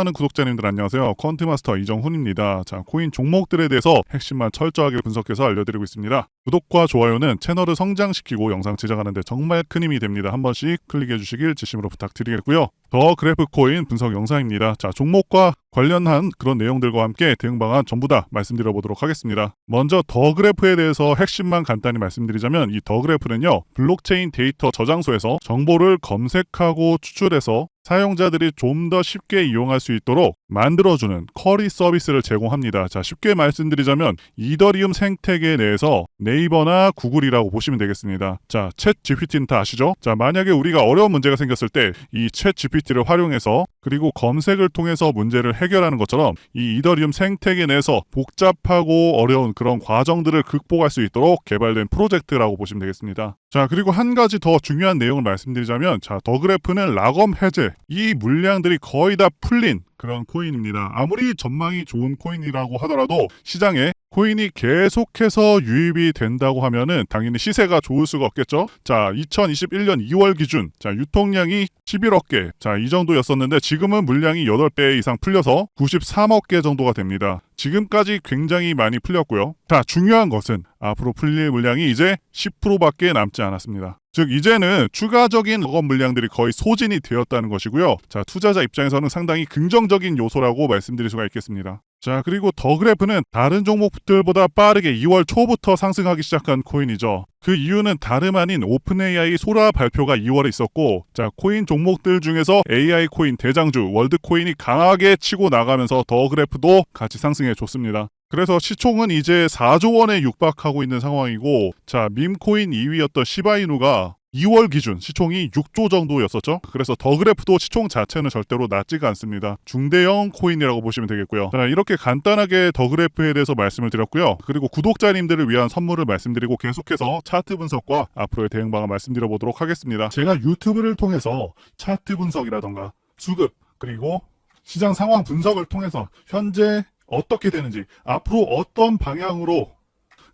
존경하는 구독자님들 안녕하세요. 퀀트마스터 이정훈입니다. 자, 코인 종목들에 대해서 핵심만 철저하게 분석해서 알려드리고 있습니다. 구독과 좋아요는 채널을 성장시키고 영상 제작하는데 정말 큰 힘이 됩니다. 한 번씩 클릭해 주시길 진심으로 부탁드리겠고요. 더 그래프 코인 분석 영상입니다. 자, 종목과 관련한 그런 내용들과 함께 대응 방안 전부 다 말씀드려 보도록 하겠습니다. 먼저 더 그래프에 대해서 핵심만 간단히 말씀드리자면 이 더 그래프는요. 블록체인 데이터 저장소에서 정보를 검색하고 추출해서 사용자들이 좀 더 쉽게 이용할 수 있도록 만들어주는 커리 서비스를 제공합니다. 자, 쉽게 말씀드리자면 이더리움 생태계 내에서 네이버나 구글이라고 보시면 되겠습니다. 자, 챗 GPT는 다 아시죠? 자, 만약에 우리가 어려운 문제가 생겼을 때 이챗 GPT 를 활용해서 그리고 검색을 통해서 문제를 해결하는 것처럼 이 이더리움 생태계 내에서 복잡하고 어려운 그런 과정들을 극복할 수 있도록 개발된 프로젝트라고 보시면 되겠습니다. 자, 그리고 한 가지 더 중요한 내용을 말씀드리자면 자, 더 그래프는 락엄 해제 이 물량들이 거의 다 풀린 그런 코인입니다. 아무리 전망이 좋은 코인이라고 하더라도 시장에 코인이 계속해서 유입이 된다고 하면은 당연히 시세가 좋을 수가 없겠죠. 자, 2021년 2월 기준 자, 유통량이 11억 개. 자, 이 정도였었는데 지금은 물량이 8배 이상 풀려서 93억 개 정도가 됩니다. 지금까지 굉장히 많이 풀렸고요. 자, 중요한 것은 앞으로 풀릴 물량이 이제 10%밖에 남지 않았습니다. 즉 이제는 추가적인 럭업 물량들이 거의 소진이 되었다는 것이고요. 자, 투자자 입장에서는 상당히 긍정적인 요소라고 말씀드릴 수가 있겠습니다. 자, 그리고 더 그래프는 다른 종목들보다 빠르게 2월 초부터 상승하기 시작한 코인이죠. 그 이유는 다름 아닌 오픈 AI 소라 발표가 2월에 있었고, 자, 코인 종목들 중에서 AI 코인 대장주 월드 코인이 강하게 치고 나가면서 더 그래프도 같이 상승해 줬습니다. 그래서 시총은 이제 4조 원에 육박하고 있는 상황이고, 자, 밈코인 2위였던 시바이누가 2월 기준 시총이 6조 정도였었죠. 그래서 더 그래프도 시총 자체는 절대로 낮지가 않습니다. 중대형 코인이라고 보시면 되겠고요. 자, 이렇게 간단하게 더 그래프에 대해서 말씀을 드렸고요. 그리고 구독자님들을 위한 선물을 말씀드리고 계속해서 차트 분석과 앞으로의 대응 방안 말씀드려 보도록 하겠습니다. 제가 유튜브를 통해서 차트 분석이라던가 수급 그리고 시장 상황 분석을 통해서 현재 어떻게 되는지 앞으로 어떤 방향으로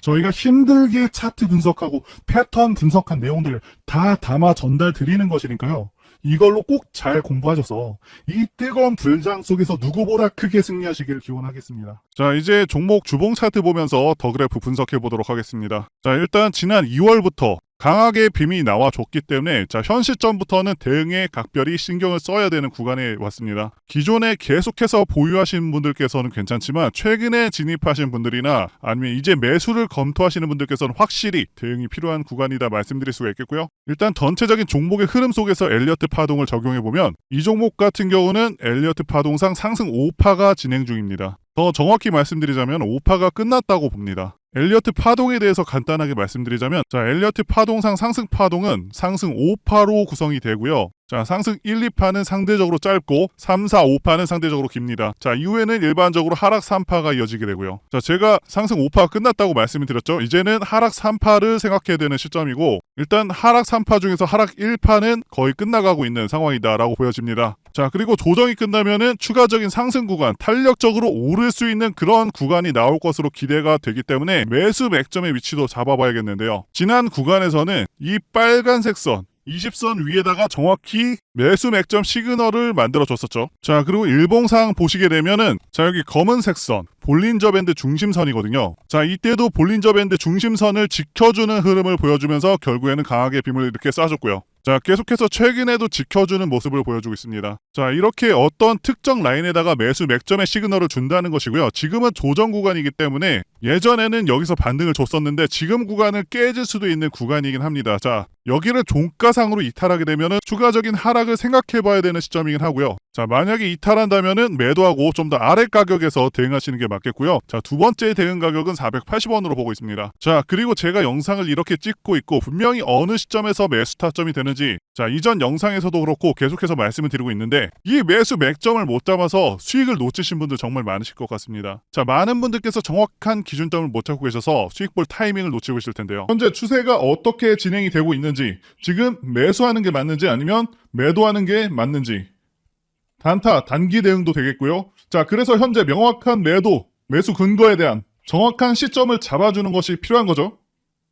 저희가 힘들게 차트 분석하고 패턴 분석한 내용들을 다 담아 전달 드리는 것이니까요. 이걸로 꼭 잘 공부하셔서 이 뜨거운 불장 속에서 누구보다 크게 승리하시길 기원하겠습니다. 자, 이제 종목 주봉 차트 보면서 더 그래프 분석해 보도록 하겠습니다. 자, 일단 지난 2월부터 강하게 빔이 나와줬기 때문에 자, 현 시점부터는 대응에 각별히 신경을 써야 되는 구간에 왔습니다. 기존에 계속해서 보유하신 분들께서는 괜찮지만 최근에 진입하신 분들이나 아니면 이제 매수를 검토하시는 분들께서는 확실히 대응이 필요한 구간이다 말씀드릴 수가 있겠고요. 일단 전체적인 종목의 흐름 속에서 엘리어트 파동을 적용해 보면 이 종목 같은 경우는 엘리어트 파동상 상승 5파가 진행 중입니다. 더 정확히 말씀드리자면 5파가 끝났다고 봅니다. 엘리어트 파동에 대해서 간단하게 말씀드리자면 자 엘리어트 파동상 상승 파동은 상승 5파로 구성이 되고요. 자 상승 1, 2파는 상대적으로 짧고 3, 4, 5파는 상대적으로 깁니다. 자 이후에는 일반적으로 하락 3파가 이어지게 되고요. 자 제가 상승 5파 끝났다고 말씀을 드렸죠. 이제는 하락 3파를 생각해야 되는 시점이고 일단 하락 3파 중에서 하락 1파는 거의 끝나가고 있는 상황이다라고 보여집니다. 자 그리고 조정이 끝나면은 추가적인 상승 구간 탄력적으로 오를 수 있는 그런 구간이 나올 것으로 기대가 되기 때문에 매수 맥점의 위치도 잡아봐야겠는데요 지난 구간에서는 이 빨간색 선 20선 위에다가 정확히 매수 맥점 시그널을 만들어 줬었죠. 자, 그리고 일봉상 보시게 되면은 자, 여기 검은색 선 볼린저 밴드 중심선이거든요. 자, 이때도 볼린저 밴드 중심선을 지켜주는 흐름을 보여주면서 결국에는 강하게 빔을 이렇게 쏴줬고요. 자, 계속해서 최근에도 지켜주는 모습을 보여주고 있습니다. 자, 이렇게 어떤 특정 라인에다가 매수 맥점의 시그널을 준다는 것이고요. 지금은 조정 구간이기 때문에 예전에는 여기서 반등을 줬었는데 지금 구간을 깨질 수도 있는 구간이긴 합니다. 자, 여기를 종가상으로 이탈하게 되면은 추가적인 하락을 생각해 봐야 되는 시점이긴 하고요. 자, 만약에 이탈한다면은 매도하고 좀 더 아래 가격에서 대응하시는 게 맞겠고요. 자, 두 번째 대응 가격은 480원으로 보고 있습니다. 자, 그리고 제가 영상을 이렇게 찍고 있고 분명히 어느 시점에서 매수 타점이 되는지 자, 이전 영상에서도 그렇고 계속해서 말씀을 드리고 있는데 이 매수 맥점을 못 잡아서 수익을 놓치신 분들 정말 많으실 것 같습니다. 자, 많은 분들께서 정확한 기준점을 못 잡고 계셔서 수익 볼 타이밍을 놓치고 계실 텐데요. 현재 추세가 어떻게 진행이 되고 있는지, 지금 매수하는 게 맞는지 아니면 매도하는 게 맞는지 단타, 단기 대응도 되겠고요. 자, 그래서 현재 명확한 매도, 매수 근거에 대한 정확한 시점을 잡아주는 것이 필요한 거죠.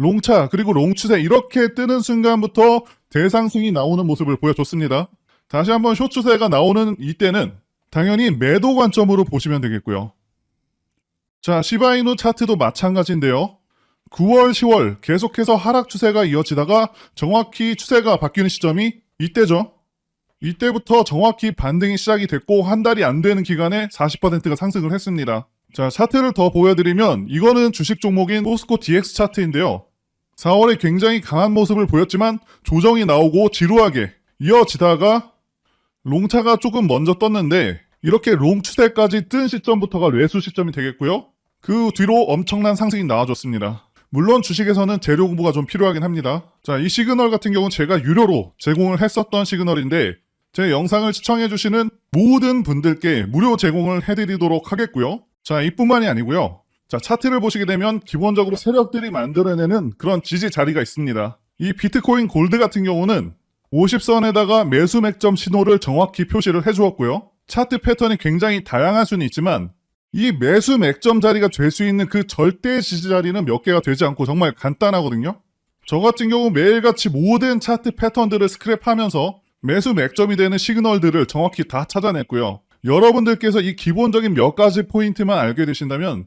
롱차 그리고 롱추세 이렇게 뜨는 순간부터 대상승이 나오는 모습을 보여줬습니다. 다시 한번 숏 추세가 나오는 이때는 당연히 매도 관점으로 보시면 되겠고요. 자, 시바이누 차트도 마찬가지인데요. 9월, 10월 계속해서 하락 추세가 이어지다가 정확히 추세가 바뀌는 시점이 이때죠. 이때부터 정확히 반등이 시작이 됐고 한 달이 안 되는 기간에 40%가 상승을 했습니다. 자, 차트를 더 보여드리면 이거는 주식 종목인 포스코 DX 차트인데요. 4월에 굉장히 강한 모습을 보였지만 조정이 나오고 지루하게 이어지다가 롱차가 조금 먼저 떴는데 이렇게 롱 추세까지 뜬 시점부터가 매수 시점이 되겠고요. 그 뒤로 엄청난 상승이 나와줬습니다. 물론 주식에서는 재료 공부가 좀 필요하긴 합니다. 자, 이 시그널 같은 경우는 제가 유료로 제공을 했었던 시그널인데 제 영상을 시청해주시는 모든 분들께 무료 제공을 해드리도록 하겠고요. 자, 이뿐만이 아니고요. 자, 차트를 보시게 되면 기본적으로 세력들이 만들어내는 그런 지지 자리가 있습니다. 이 비트코인 골드 같은 경우는 50선에다가 매수 맥점 신호를 정확히 표시를 해주었고요. 차트 패턴이 굉장히 다양할 수는 있지만 이 매수 맥점 자리가 될 수 있는 그 절대 지지 자리는 몇 개가 되지 않고 정말 간단하거든요. 저 같은 경우 매일같이 모든 차트 패턴들을 스크랩하면서 매수 맥점이 되는 시그널들을 정확히 다 찾아냈고요. 여러분들께서 이 기본적인 몇 가지 포인트만 알게 되신다면